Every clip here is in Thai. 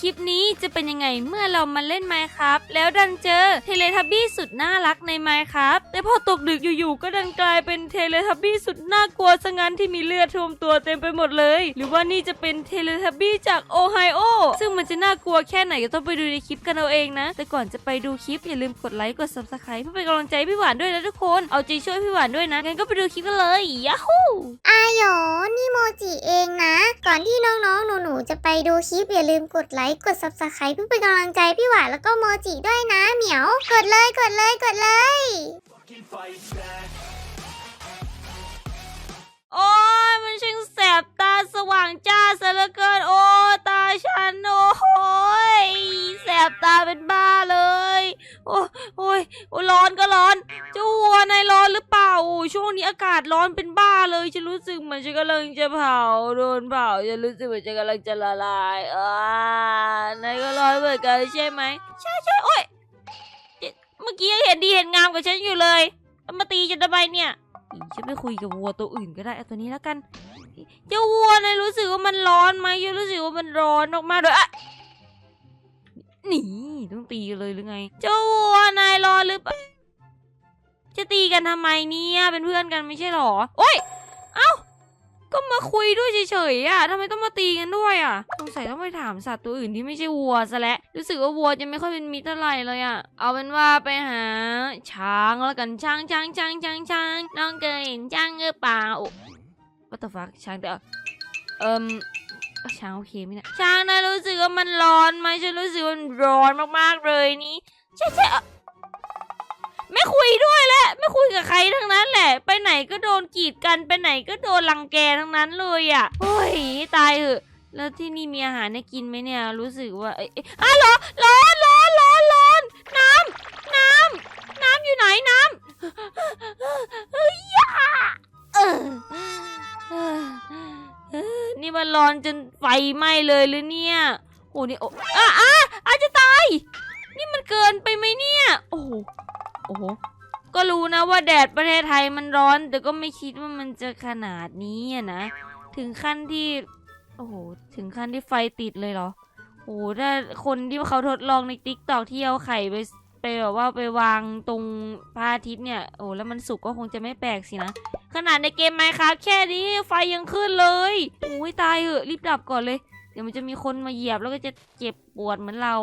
คลิปนี้จะเป็นยังไงเมื่อเรามาเล่น Minecraft แล้วดันเจอเทเลทับบี้สุดน่ารักใน Minecraft แต่พอตกดึกอยู่ๆก็ดันกลายเป็นเทเลทับบี้สุดน่ากลัวซะงั้นที่มีเลือดท่วมตัวเต็มไปหมดเลย หรือว่านี่จะเป็นเทเลทับบี้จากโอไฮโอซึ่งมันจะน่ากลัวแค่ไหนก็ต้องไปดูในคลิปกันเอาเองนะ แต่ก่อนจะไปดูคลิปอย่าลืมกดไลค์กด subscribe เพื่อเป็นกำลังใจพี่หวานด้วยนะทุกคนเอาใจช่วยพี่หวานด้วยนะงั้นก็ไปดูคลิปกันเลยยาฮูอาโยนี่โมเองนะ ก่อนที่น้องๆ หนูๆ จะไปดูคลิปอย่าลืมกดไลค์ กด subscribe เพื่อเป็นกำลังใจพี่หวานแล้วก็โมจิด้วยนะเหมียว กดเลยกดเลยกดเลย โอ้ยมันช่างแสบตาสว่างจ้าซะเหลือเกิน โอ้ตาฉัน โอ้โหยแสบตาเป็นบ้าเลย โอ้โอ้ยโอ้ร้อนก็ร้อนเจ้าวัวนายร้อนหรือเปล่า ช่วงนี้อากาศร้อนเป็นบ้าเลยฉันรู้สึกเหมือนฉันกำลังจะเผาโดนเผาฉันรู้สึกเหมือนฉันกำลังจะละลายอ่านายก็ร้อนเหมือนกันใช่ไหมใช่ใช่โอ้ยเมื่อกี้ยังเห็นดีเห็นงามกับฉันอยู่เลยมาตีฉันทำไมเนี่ยฉันไปคุยกับวัวตัวอื่นก็ได้เอาตัวนี้แล้วกันเจ้าวัวนายรู้สึกว่ามันร้อนไหมฉันรู้สึกว่ามันร้อนมากๆเลยอะนี่ต้องตีเลยหรือไง เจ้าวัวนายร้อนหรือเปล่า จะตีกันทำไมเนี่ยเป็นเพื่อนกันไม่ใช่หรอ โอ้ย เอ้า ก็มาคุยด้วยเฉยๆอะทำไมต้องมาตีกันด้วยอะสงสัยต้องไปถามสัตว์ตัวอื่นที่ไม่ใช่วัวซะแล้วรู้สึกว่าวัวจะไม่ค่อยเป็นมิตรเท่าไหร่เลยอะเอาเป็นว่าไปหา ช้างแล้วกันช้างช้างช้างช้างช้างน้องเคยเห็นช้างหรือเปล่า What the fuck ช้างแต่เอิมช้างโอเคไหมเนี่ยช้างนะรู้สึกว่ามันร้อนไหมฉันรู้สึกว่ามันร้อนมากๆเลยนี่ใช่ใช่ ไม่คุยด้วยแหละไม่คุยกับใครทั้งนั้นแหละ ไปไหนก็โดนกีดกันไปไหนก็โดนรังแกทั้งนั้นเลยอะโอ้ยตายเหอะแล้วที่นี่มีอาหารให้กินไหมเนี่ย รู้สึกว่าเอ้ยเอ้ยอ้าวเหรอร้อนร้อนร้อนร้อนน้ำน้ำน้ำอยู่ไหนน้ำเฮ้ยยาเออเออเออนี่มันร้อนจนไฟไหม้เลยหรือเนี่ยโอ้นี่โอ้อะอะอาจจะตาย นี่มันเกินไปไหมเนี่ย โอ้โห โอ้โห ก็รู้นะว่าแดดประเทศไทยมันร้อน แต่ก็ไม่คิดว่ามันจะขนาดนี้อะนะ ถึงขั้นที่ โอ้โห ถึงขั้นที่ไฟติดเลยเหรอ โอ้โห ถ้าคนที่เขาทดลองในติ๊กตอกที่เอาไข่ไปไปแบบว่าไปวางตรงพระอาทิตย์เนี่ย โอ้แล้วมันสุกก็คงจะไม่แปลกสินะ ขนาดในเกมไมครับแค่นี้ไฟยังขึ้นเลยโอ้ยตายเหอะรีบดับก่อนเลย เดี๋ยวมันจะมีคนมาเหยียบแล้วก็จะเจ็บปวดเหมือนเรา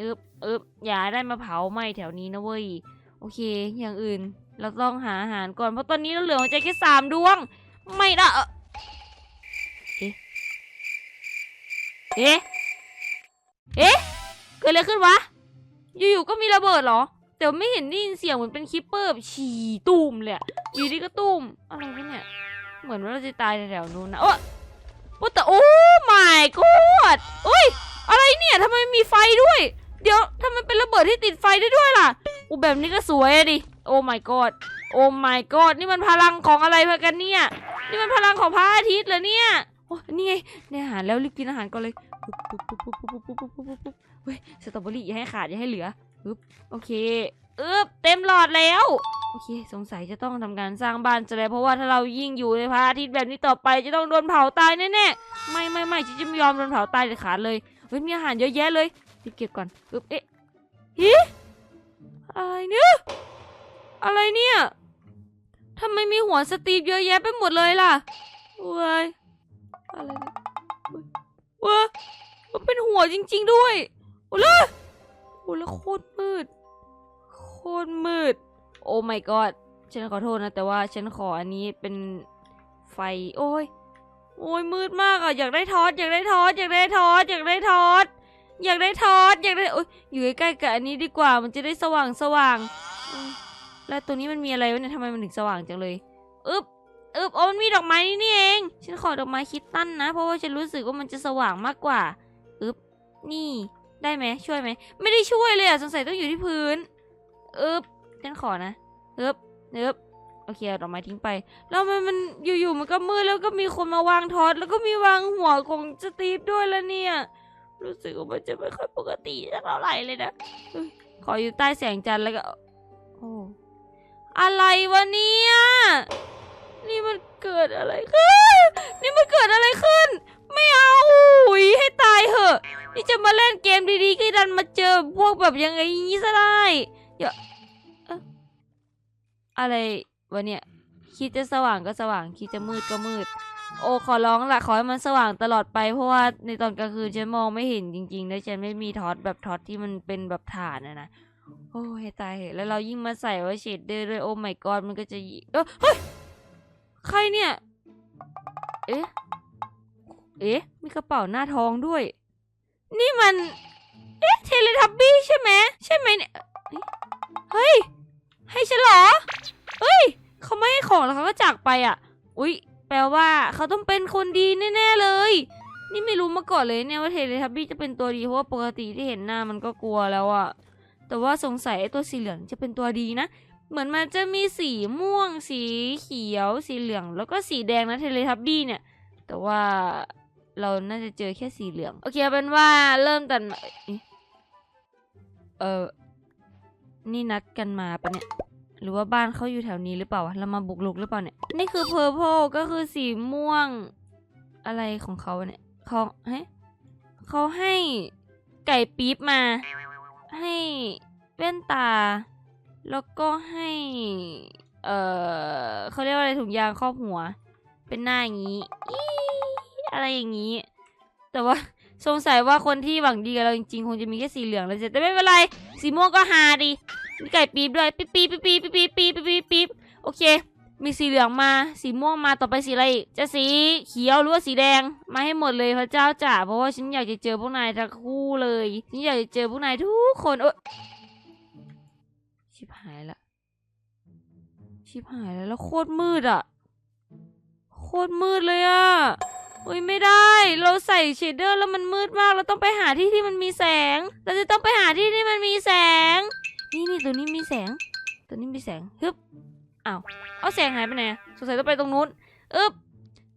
อึบอึบอึบอย่าได้มาเผาไหม้แถวนี้นะเว้ย โอเค อย่างอื่น เราต้องหาอาหารก่อน เพราะตอนนี้เราเหลือหัวใจแค่สามดวง ไม่ได้เอ๊ะ เอ๊ะ เอ๊ะ เกิดอะไรขึ้นวะ อยู่ๆ ก็มีระเบิดเหรอ แต่ไม่เห็นได้ยินเสียงเหมือนเป็นคิปเปอร์แบบฉี่ตูมเลยอยู่ดีก็ตูมอะไรวะเนี่ย เหมือนว่าเราจะตายแถวๆนู้นนะโอ้ว่าแต่โอ้ my god โอ้ยอะไรเนี่ยทำไมมีไฟด้วย เดี๋ยวทำไมเป็นระเบิดที่ติดไฟได้ด้วยล่ะอูแบบนี้ก็สวยอะดิ โอ้ my god โอ้ my god นี่มันพลังของอะไรพะกันเนี่ย นี่มันพลังของพระอาทิตย์เหรอเนี่ยโอ้นี่ไงได้อาหารแล้วรีบกินอาหารก่อนเลยปุ๊บปุ๊บปุ๊บปุ๊บปุ๊บปุ๊บปุ๊บปุ๊บปุ๊บเฮ้ยสตรอเบอรี่อย่าให้ขาดอย่าให้เหลือปึ๊บโอเคอึบเต็มหลอดแล้วโอเค สงสัยจะต้องทำการสร้างบ้านจะแล้วเพราะว่าถ้าเรายิ่งอยู่ในพระอาทิตย์แบบนี้ต่อไปจะต้องโดนเผาตายแน่ๆไม่ไม่ไม่ฉันจะไม่ยอมโดนเผาตายเด็ดขาดเลยเฮ้ยมีอาหารเยอะแยะเลย รีบเก็บก่อนอึ๊บเอ๊ะฮิอะไรเนี่ยอะไรเนี่ยทำไมมีหัวสตีฟเยอะแยะไปหมดเลยล่ะเว้ยอะไรเว้ยมันเป็นหัวจริง ๆ ด้วยโอ้ลยโอ้ล้วโคตรมืด โคตรมืด โอ้ my god ฉันขอโทษนะ แต่ว่าฉันขออันนี้เป็นไฟ โอ้ย โอ้ยมืดมากอะ อยากได้ทอด อยากได้ทอด อยากได้ทอด อยากได้ทอด อยากได้ทอดอยากได้โอ้ยอยู่ใกล้ๆกับอันนี้ดีกว่า มันจะได้สว่างสว่าง แล้วตัวนี้มันมีอะไรวะเนี่ยทำไมมันถึงสว่างจังเลยอึบอึบโอ้มันมีดอกไม้นี่นี่เอง ฉันขอดอกไม้คิดตั้นนะ เพราะว่าฉันรู้สึกว่ามันจะสว่างมากกว่าอึบนี่ได้ไหมช่วยไหมไม่ได้ช่วยเลยอะสงสัยต้องอยู่ที่พื้นอึบฉันขอนะอึบอึบโอเคเอาดอกไม้ทิ้งไป แล้วมันมันอยู่ๆมันก็มืดแล้วก็มีคนมาวางทอด แล้วก็มีวางหัวของสตีฟด้วยแล้วเนี่ย รู้สึกว่ามันจะไม่ค่อยปกติเท่าไหร่เลยนะขออยู่ใต้แสงจันทร์แล้วก็โอ้อะไรวะเนี่ยนี่มันเกิดอะไรขึ้น นี่มันเกิดอะไรขึ้น ไม่เอาอุ๊ยให้ตายเหอะ นี่จะมาเล่นเกมดีๆก็ดันมาเจอพวกแบบยังไงงี้ซะได้อย่าเอ๊ะอะไรวะเนี่ย คิดจะสว่างก็สว่าง คิดจะมืดก็มืด โอ้ขอร้องละขอให้มันสว่างตลอดไปเพราะว่าในตอนกลางคืนฉันมองไม่เห็นจริงๆแล้วฉันไม่มีท็อตแบบท็อตที่มันเป็นแบบถ่านนะนะโอ้ยตายเหอะแล้วเรายิ่งมาใส่ว่าเฉดเดอร์ด้วยโอ้ my god มันก็จะยิ่งเออเฮ้ยใครเนี่ย เอ๊ะเอ๊ะมีกระเป๋าหน้าท้องด้วย นี่มัน เอ๊ะเทเลทับบี้ใช่ไหมใช่ไหมเนี่ยเฮ้ยให้ฉันเหรอเฮ้ยเขาไม่ให้ของแล้วเขาก็จากไปอะ อุ๊ย แปลว่าเขาต้องเป็นคนดีแน่ๆเลย นี่ไม่รู้มาก่อนเลยเนี่ยว่าเทเลทับบี้จะเป็นตัวดีเพราะว่าปกติที่เห็นหน้ามันก็กลัวแล้วอะแต่ว่าสงสัยไอ้ตัวสีเหลืองจะเป็นตัวดีนะ เหมือนมันจะมีสีม่วง สีเขียว สีเหลือง แล้วก็สีแดงนะเทเลทับบี้เนี่ย แต่ว่าเราน่าจะเจอแค่สีเหลือง โอเคเอาเป็นว่าเริ่มตัดเอ๊ะเออนี่นัดกันมาปะเนี่ย หรือว่าบ้านเขาอยู่แถวนี้หรือเปล่าวะเรามาบุกลุกหรือเปล่าเนี่ย นี่คือเพอร์ l ก็คือสีม่วง อะไรของเขาเนี่ยเขาเฮ้เขาให้ไก่ปี๊บมา ให้แว่นตา แล้วก็ให้ เออเขาเรียกว่าอะไรถุงยางครอบหัว เป็นหน้าอย่างนี้อะไรอย่างนี้ แต่ว่าสงสัยว่าคนที่หวังดีกับเราจริงๆ คงจะมีแค่สีเหลืองแล้วจะแต่ไม่เป็นไร สีม่วงก็ฮาดี มีไก่ปี๊บด้วยปี๊บปี๊บปี๊บปี๊บปี๊บปี๊บปี๊บปี๊บโอเค มีสีเหลืองมา สีม่วงมาต่อไปสีอะไรอีกจะสีเขียวหรือว่าสีแดง มาให้หมดเลยพระเจ้าจ๋าเพราะว่าฉันอยากจะเจอพวกนายทั้งคู่เลยฉันอยากจะเจอพวกนายทุกคนเอยชิบหายละชิบหายแล้วแล้วโคตรมืดอะโคตรมืดเลยอะอุ้ยไม่ได้ เราใส่เชดเดอร์แล้วมันมืดมาก เราต้องไปหาที่ที่มันมีแสง เราจะต้องไปหาที่ที่มันมีแสง นี่นี่ตัวนี้มีแสง ตัวนี้มีแสงฮึบอ้าวเอาแสงหายไปไหนสงสัยต้องไปตรงนู้นอึบ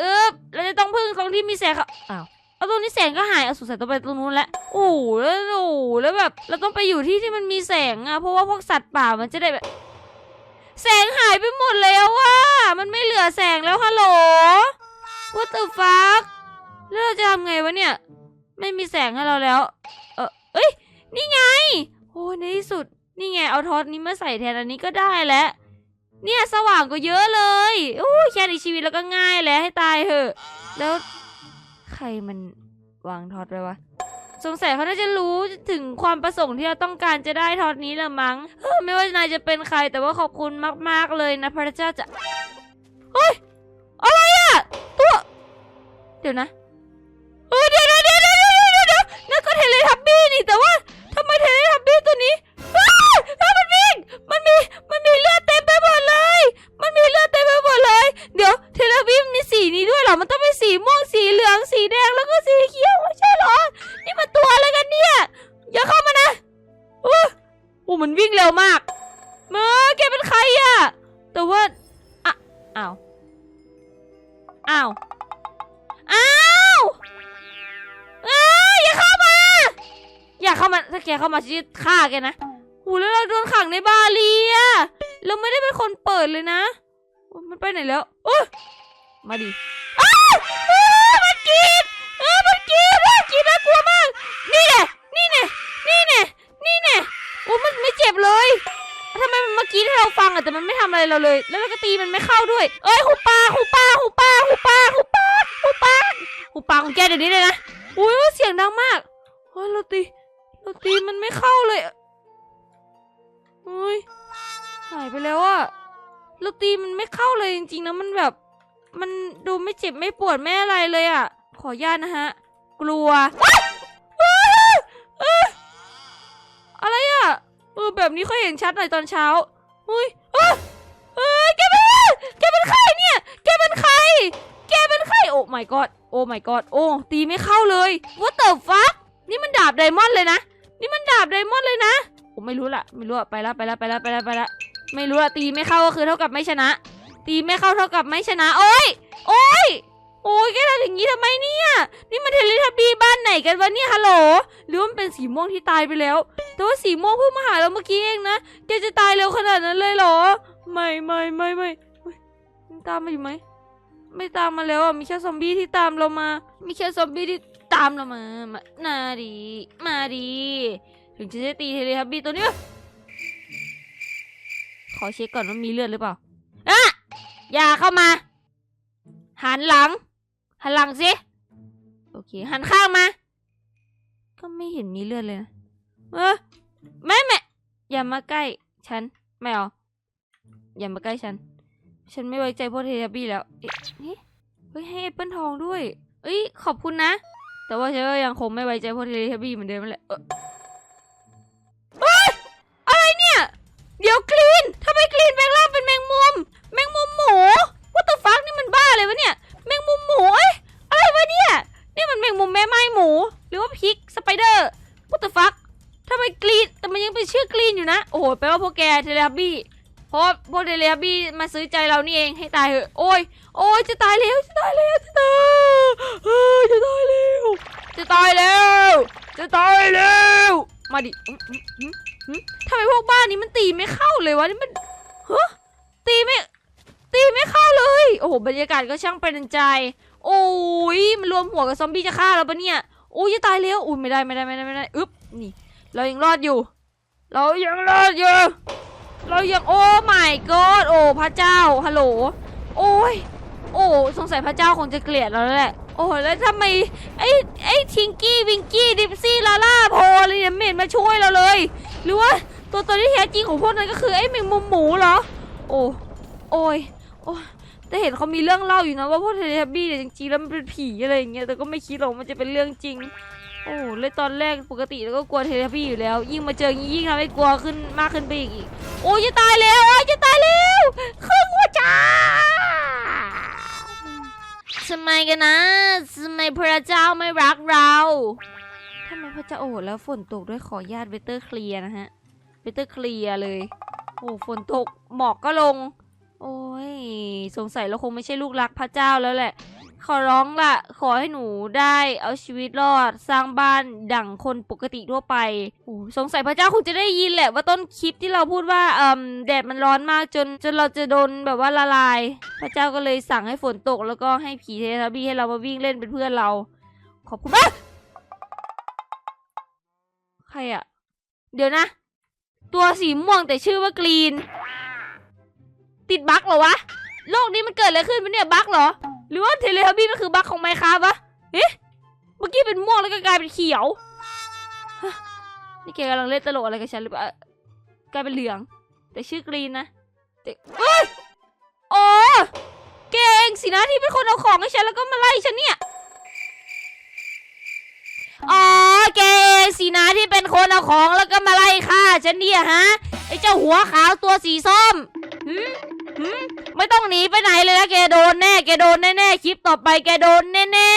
อึบเราจะต้องพึ่งตรงที่มีแสงครับอ้าวเอาตรงนี้แสงก็หายเอาสงสัยต้องไปตรงนู้นแล้วโอ้โหแล้วโอ้โหแล้วแบบ เราต้องไปอยู่ที่ที่มันมีแสงอะเพราะว่าพวกสัตว์ป่ามันจะได้แบบแสงหายไปหมดแล้วว่ามันไม่เหลือแสงแล้วฮัลโหล What the fuck แล้วเราจะทำไงวะเนี่ย ไม่มีแสงให้เราแล้ว เออเอ้ย นี่ไง โอ้ในที่สุด นี่ไงเอาทอดนี้มาใส่แทนอันนี้ก็ได้แล้ว เนี่ยสว่างก็เยอะเลยโอ้ยแค่ในชีวิตแล้วก็ง่ายแล้วให้ตายเถอะ แล้วใครมันวางทอดไว้วะ สงสัยเขาน่าจะรู้ถึงความประสงค์ที่เราต้องการจะได้ทอดนี้ละมั้งเออไม่ว่านายจะเป็นใครแต่ว่าขอบคุณมาก ๆเลยนะพระเจ้าจะเฮ้ยอะไรอะตัว เดี๋ยวนะเออเดี๋ยวเดี๋ยวเดี๋ยวเดี๋ยวเดี๋ยวเดี๋ยวเดี๋ยวนั่นก็เทเลทับบี้นี่แต่ว่า โหมันวิ่งเร็วมากเมื่อแกเป็นใครอะแต่ว่าอะอ้าวอ้าวอ้าวอ้าอย่าเข้ามา อย่าเข้ามาถ้าแกเข้ามาจะฆ่าแกนะหูแล้วเราโดนขังในบาเรียเราไม่ได้เป็นคนเปิดเลยนะ มันไปไหนแล้วโอ้มาดิอ้าวอ้าวมันกรีดเออมันกรีดอะกรีดน่ากลัวมาก นี่แน่นี่แน่นี่แน่นี่แน่โอ้มันไม่เจ็บเลย ทำไมมัน เราฟังอะแต่มันไม่ทำอะไรเราเลย แล้วเราก็ตีมันไม่เข้าด้วย เอ้ยหูปาหูปาหูปาหูปาหูปาหูปาหูปาของแกเดี๋ยวนี้เลยนะอุ้ยเสียงดังมากเฮ้ยเราตีเราตีมันไม่เข้าเลยเฮ้ยหายไปแล้วอะเราตีมันไม่เข้าเลยจริงๆนะมันแบบ มันดูไม่เจ็บไม่ปวดไม่อะไรเลยอะขออนุญาตนะฮะ กลัวว้าวเอ้ยอะไรอะเออแบบนี้ค่อยเห็นชัดหน่อยตอนเช้า เฮ้ยเอ้ยเอ้ยแกเป็นแกเป็นใครเนี่ย แกเป็นใคร แกเป็นใคร โอ้ my god โอ้ my god โอ้ ตีไม่เข้าเลย what the fuck นี่มันดาบไดมอนด์เลยนะ นี่มันดาบไดมอนด์เลยนะโอ้ไม่รู้ละไม่รู้อะไปละไปละไปละไปละไปละไม่รู้ละตีไม่เข้าก็คือเท่ากับไม่ชนะ ตีไม่เข้าเท่ากับไม่ชนะ โอ้ย โอ้ย โอ้ยแกทำอย่างนี้ทำไมเนี่ย นี่มันเทเลทับบี้บ้านไหนกันวะเนี่ยฮัลโหลหรือว่ามันเป็นสีม่วงที่ตายไปแล้วแต่ว่าสีม่วงเพิ่งมาหาเราเมื่อกี้เองนะแกจะตายเร็วขนาดนั้นเลยเหรอ ไม่ไม่ไม่ไม่ตามมาอยู่ไหมไม่ตามมาแล้วอะมีแค่ซอมบี้ที่ตามเรามา มีแค่ซอมบี้ที่ตามเรามามานาดีมาดีถึงจะได้ตีเทเลทับบี้ตัวนี้ขอเช็คก่อนว่ามีเลือดหรือเปล่าอะอย่าเข้ามาหันหลัง หันหลังสิ โอเค หันข้างมา ก็ไม่เห็นมีเลือดเลยนะเออแม่แม่อย่ามาใกล้ฉัน ไม่เอาอย่ามาใกล้ฉัน ฉันไม่ไว้ใจพวกเทเลบี้แล้วเอ๊ะนี่เฮ้ยให้แอปเปิลทองด้วย เอ้ย ขอบคุณนะ แต่ว่าฉันก็ยังคงไม่ไว้ใจพวกเทเลบี้เหมือนเดิมแหละเออเอ้ยอะไรเนี่ย เดี๋ยวกรีนทำไมกรีนแปลงร่างเป็นแมงมุม แมงมุมหมู what the fuck นี่มันบ้าเลยวะเนี่ย แมงมุมหมูเอ้ยอะไรวะเนี่ย นี่ มันแมงมุมแม่ไม้หมู หรือว่าพิกสไปเดอร์ what the fuck ทำไมกรีนแต่มันยังเป็นชื่อกรีนอยู่นะ โอ้โหแปลว่าพวกแกเทเลบี้ เพราะพวกเทเลบี้มาซื้อใจเรานี่เองให้ตายเถอะ โอ้ย โอ้ยจะตายแล้วจะตายแล้วจะตายเฮ้ยจะตายแล้ว จะตายแล้ว จะตายแล้ว มาดิทำไมพวกบ้านนี้มันตีไม่เข้าเลยวะนี่มันฮะตีไม่ตีไม่เข้าเลย โอ้โหบรรยากาศก็ช่างเป็นใจ โอ้ยมันรวมหัวกับซอมบี้จะฆ่าเราปะเนี่ยโอ้ยจะตายแล้วอุ้ยไม่ได้ไม่ได้ไม่ได้ไม่ได้อึ๊บนี่ เรายังรอดอยู่ เรายังรอดอยู่ เรายังโอ้ my god โอ้พระเจ้าฮัลโหลโอ้ยโอ้สงสัยพระเจ้าคงจะเกลียดเราแล้วแหละโอ้แล้วทำไมไอ้ไอ้ทิงกี้วิงกี้ดิปซี่ลาล่าโพอะไรเนี่ยไม่นมาช่วยเราเลย หรือว่าตัวตนที่แท้จริงของพวกนั้นก็คือไอ้แมงมุมหมูเหรอ โอ้โอ้ยโอ้ย แต่เห็นเขามีเรื่องเล่าอยู่นะว่าพวกเทเลทับบี้เนี่ยจริงๆแล้วมันเป็นผีอะไรอย่างเงี้ยแต่ก็ไม่คิดหรอกมันจะเป็นเรื่องจริง โอ้เลยตอนแรกปกติแล้วก็กลัวเทเลทับบี้อยู่แล้ว ยิ่งมาเจออย่างงี้ยิ่งทำให้กลัวขึ้นมากขึ้นไปอีกอีกโอ้ยจะตายแล้วโอ้ยจะตายแล้วครึ่งหัวใจทำไมกันนะทำไมพระเจ้าไม่รักเราทำไมพระเจ้าโอ้แล้วฝนตกด้วยขอญาตเวเตอร์เคลียร์นะฮะเวเตอร์เคลียร์เลยโอ้ฝนตกหมอกก็ลง โอ้ย สงสัยเราคงไม่ใช่ลูกรักพระเจ้าแล้วแหละ ขอร้องล่ะขอให้หนูได้เอาชีวิตรอดสร้างบ้านดั่งคนปกติทั่วไปโอ้สงสัยพระเจ้าคงจะได้ยินแหละ ว่าต้นคลิปที่เราพูดว่าเอ่มแดดมันร้อนมากจนจนเราจะโดนแบบว่าละลาย พระเจ้าก็เลยสั่งให้ฝนตกแล้วก็ให้ผีเทราบี้ให้เรามาวิ่งเล่นเป็นเพื่อนเรา ขอบคุณมากใครอะเดี๋ยวนะ ตัวสีม่วงแต่ชื่อว่ากรีน ติดบั๊กเหรอวะ โลกนี้มันเกิดอะไรขึ้นวะเนี่ยบั๊กเหรอ หรือว่าเทเลทับบี้มันคือบั๊กของไมค์ครับวะเอ๊ะเมื่อกี้เป็นม่วงแล้วก็กลายเป็นเขียว นี่แกกำลังเล่นตลกอะไรกับฉันหรือเปล่ากลายเป็นเหลือง แต่ชื่อกรีนนะแต่เอ้ยโอ้แกเองสินะที่เป็นคนเอาของให้ฉันแล้วก็มาไล่ฉันเนี่ยอ๋อแกเองสินะที่เป็นคนเอาของแล้วก็มาไล่ฆ่าฉันเนี่ยฮะไอเจ้าหัวขาวตัวสีส้มหืมหืม ไม่ต้องหนีไปไหนเลยนะแกโดนแน่ แกโดนแน่ๆคลิปต่อไปแกโดนแน่